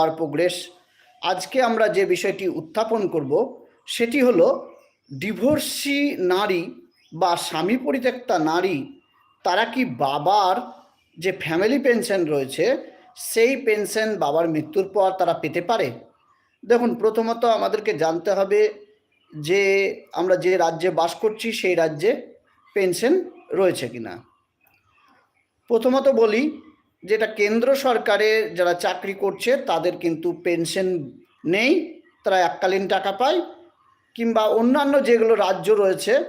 পাওয়ার progress আজকে আমরা যে বিষয়টি উত্থাপন করব, সেটি হলো ডিভোর্সি নারী বা স্বামী পরিত্যক্তা নারী, তারা কি বাবার যে ফ্যামিলি পেনশন রয়েছে, সেই পেনশন বাবার মৃত্যুর পর তারা পেতে পারে? দেখুন, প্রথমত আমাদেরকে জানতে হবে যে আমরা যে রাজ্যে বাস করছি, সেই রাজ্যে পেনশন রয়েছে কিনা। প্রথমত বলি যেটা কেন্দ্র সরকারে যারা চাকরি করছে, তাদের কিন্তু পেনশন নেই, তারা এককালীন টাকা পায়, কিংবা অন্যান্য যেগুলো রাজ্য রয়েছে,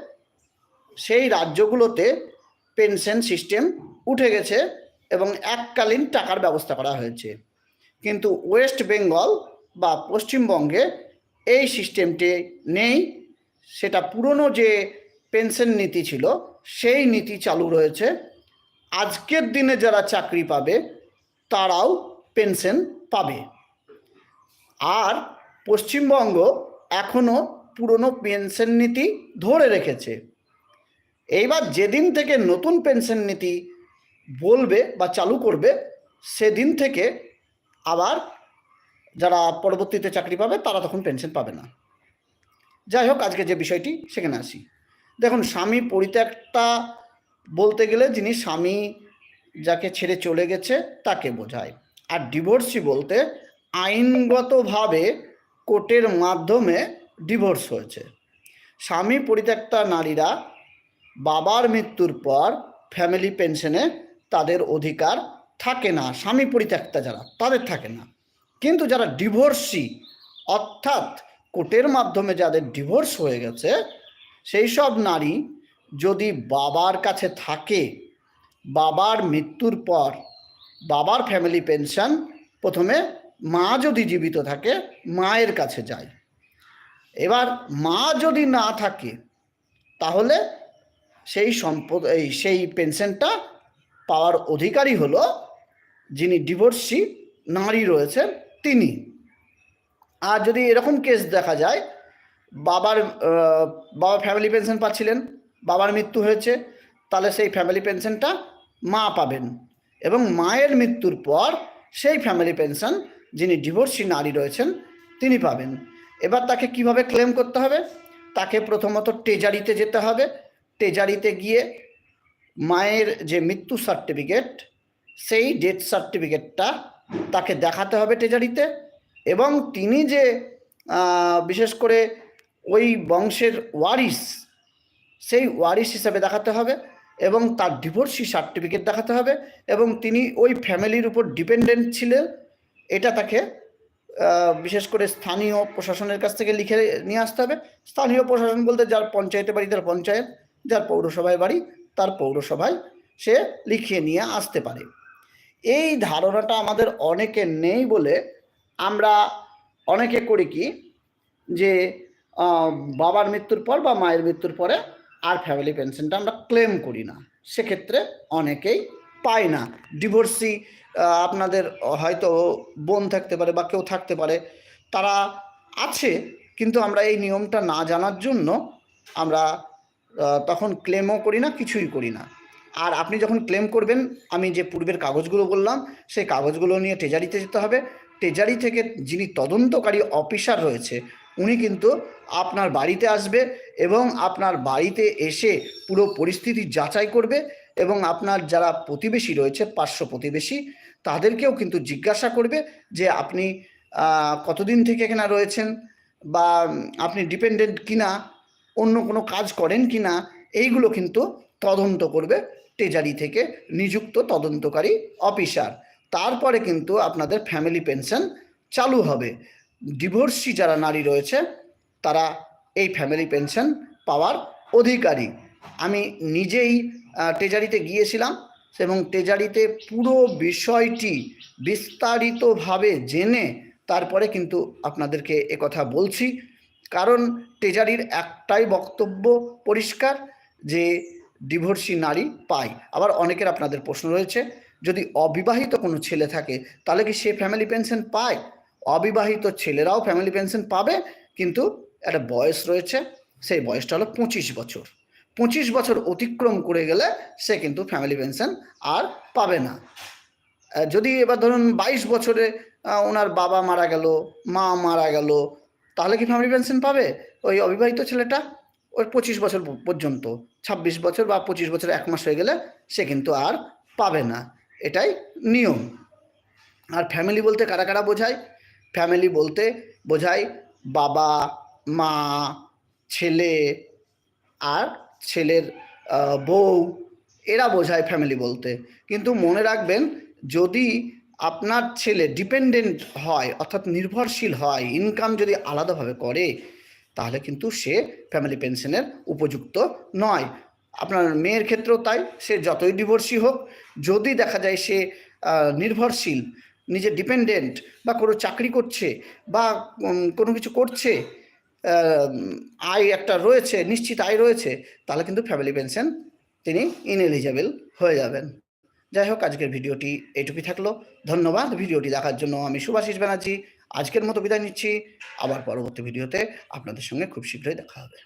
সেই রাজ্যগুলোতে পেনশন সিস্টেম উঠে গেছে এবং এককালীন টাকার ব্যবস্থা করা হয়েছে। কিন্তু ওয়েস্ট বেঙ্গল বা পশ্চিমবঙ্গে এই সিস্টেমটি নেই। সেটা পুরনো যে পেনশন নীতি ছিল, সেই নীতি চালু রয়েছে। আজকের দিনে যারা চাকরি পাবে, তারাও পেনশন পাবে। আর পশ্চিমবঙ্গ এখনও পুরনো পেনশন নীতি ধরে রেখেছে। এইবার যেদিন থেকে নতুন পেনশন নীতি বলবে বা চালু করবে, সেদিন থেকে আবার যারা পরবর্তীতে চাকরি পাবে, তারা তখন পেনশন পাবে না। যাই হোক, আজকে যে বিষয়টি, সেখানে আসি। দেখুন, স্বামী পরিত্যাগটা বলতে গেলে যিনি স্বামী যাকে ছেড়ে চলে গেছে তাকে বোঝায়। আর ডিভোর্সি বলতে আইনগতভাবে কোর্টের মাধ্যমে ডিভোর্স হয়েছে। স্বামী পরিত্যক্তা নারীরা বাবার মৃত্যুর পর ফ্যামিলি পেনশনে তাদের অধিকার থাকে না। স্বামী পরিত্যক্তা যারা, তাদের থাকে না। কিন্তু যারা ডিভোর্সি অর্থাৎ কোর্টের মাধ্যমে যাদের ডিভোর্স হয়ে গেছে, সেই সব নারী যদি বাবার কাছে থাকে, বাবার মৃত্যুর পর বাবার ফ্যামিলি পেনশন প্রথমে মা যদি জীবিত থাকে, মায়ের কাছে যায়। এবার মা যদি না থাকে, তাহলে সেই সম্পদ এই সেই পেনশনটা পাওয়ার অধিকারী হলো যিনি ডিভোর্সি নারী রয়েছেন তিনি। আর যদি এরকম কেস দেখা যায়, বাবার বাবা ফ্যামিলি পেনশন পাচ্ছিলেন বাবার মৃত্যু হয়েছে, তাহলে সেই ফ্যামিলি পেনশনটা মা পাবেন। এবং মায়ের মৃত্যুর পর সেই ফ্যামিলি পেনশন যিনি ডিভোর্সি নারী রয়েছেন, তিনি পাবেন। এবার তাকে কীভাবে ক্লেম করতে হবে? তাকে প্রথমত টেজারিতে যেতে হবে। টেজারিতে গিয়ে মায়ের যে মৃত্যু সার্টিফিকেট সেই ডেথ সার্টিফিকেটটা তাকে দেখাতে হবে টেজারিতে এবং তিনি যে বিশেষ করে ওই বংশের ওয়ারিস সেই ওয়ারিস হিসাবে দেখাতে হবে এবং তার ডিভোর্সি সার্টিফিকেট দেখাতে হবে এবং তিনি ওই ফ্যামিলির উপর ডিপেন্ডেন্ট ছিলেন। এটা তাকে বিশেষ করে স্থানীয় প্রশাসনের কাছ থেকে লিখে নিয়ে আসতে হবে। স্থানীয় প্রশাসন বলতে যার পঞ্চায়েতে বাড়ি, তার পঞ্চায়েত, যার পৌরসভায় বাড়ি, তার পৌরসভায় সে লিখিয়ে নিয়ে আসতে পারে। এই ধারণাটা আমাদের অনেকে নেই বলে আমরা অনেকে করি কি যে বাবার মৃত্যুর পর বা মায়ের মৃত্যুর পরে আর ফ্যামিলি পেনশনটা আমরা ক্লেম করি না। সেক্ষেত্রে অনেকেই পায় না। ডিভোর্সি আপনাদের হয়তো বোন থাকতে পারে বা কেউ থাকতে পারে, তারা আছে, কিন্তু আমরা এই নিয়মটা না জানার জন্য আমরা তখন ক্লেমও করি না, কিছুই করি না। আর আপনি যখন ক্লেম করবেন, আমি যে পূর্বের কাগজগুলো বললাম, সেই কাগজগুলো নিয়ে টেজারিতে যেতে হবে। টেজারি থেকে যিনি তদন্তকারী অফিসার রয়েছে উনি কিন্তু আপনার বাড়িতে আসবে এবং আপনার বাড়িতে এসে পুরো পরিস্থিতি যাচাই করবে এবং আপনার যারা প্রতিবেশী রয়েছে পার্শ্ব প্রতিবেশী, তাদেরকেও কিন্তু জিজ্ঞাসা করবে যে আপনি কতদিন থেকে এখানে রয়েছেন বা আপনি ডিপেন্ডেন্ট কিনা, অন্য কোনো কাজ করেন কিনা, এইগুলো কিন্তু তদন্ত করবে টেজারি থেকে নিযুক্ত তদন্তকারী অফিসার তারপরে কিন্তু আপনাদের ফ্যামিলি পেনশন চালু হবে। ডিভোর্সি যারা নারী রয়েছে, তারা এই ফ্যামিলি পেনশন পাওয়ার অধিকারী। আমি নিজেই টেজারিতে গিয়েছিলাম এবং টেজারিতে পুরো বিষয়টি বিস্তারিতভাবে জেনে তারপরে কিন্তু আপনাদেরকে একথা বলছি। কারণ টেজারির একটাই বক্তব্য পরিষ্কার, যে ডিভোর্সি নারী পায়। আবার অনেকের আপনাদের প্রশ্ন রয়েছে, যদি অবিবাহিত কোনো ছেলে থাকে, তাহলে কি সে ফ্যামিলি পেনশন পায়? অবিবাহিত ছেলেরাও ফ্যামিলি পেনশন পাবে, কিন্তু একটা বয়স রয়েছে, সেই বয়সটা হলো পঁচিশ বছর। পঁচিশ বছর অতিক্রম করে গেলে সে কিন্তু ফ্যামিলি পেনশন আর পাবে না। যদি এবার ধরুন বাইশ বছরে ওনার বাবা মারা গেল, মা মারা গেল, তাহলে কি ফ্যামিলি পেনশন পাবে? ওই অবিবাহিত ছেলেটা ওর পঁচিশ বছর পর্যন্ত, ছাব্বিশ বছর বা পঁচিশ বছর এক মাস হয়ে গেলে সে কিন্তু আর পাবে না। এটাই নিয়ম। আর ফ্যামিলি বলতে কারা কারা বোঝায়? ফ্যামিলি বলতে বোঝায় বাবা, মা, ছেলে আর ছেলের বউ। এরা বোঝায় ফ্যামিলি বলতে। কিন্তু মনে রাখবেন, যদি আপনার ছেলে ডিপেন্ডেন্ট হয়, অর্থাৎ নির্ভরশীল হয় ইনকাম যদি আলাদাভাবে করে, তাহলে কিন্তু সে ফ্যামিলি পেনশনের উপযুক্ত নয়। আপনার মেয়ের ক্ষেত্রেও তাই, সে যতই ডিভোর্সি হোক, যদি দেখা যায় সে নির্ভরশীল নিজে ডিপেন্ডেন্ট বা কোনো চাকরি করছে বা কোনো কিছু করছে আয় একটা রয়েছে, নিশ্চিত আয় রয়েছে, তাহলে কিন্তু ফ্যামিলি পেনশন তিনি ইনএলিজেবল হয়ে যাবেন। যাই হোক, আজকের ভিডিওটি এইটুকুই থাকল। ধন্যবাদ ভিডিওটি দেখার জন্য আমি সুভাষিস ব্যানার্জি। আজকের মতো বিদায় নিচ্ছি। আবার পরবর্তী ভিডিওতে আপনাদের সঙ্গে খুব শীঘ্রই দেখা হবে।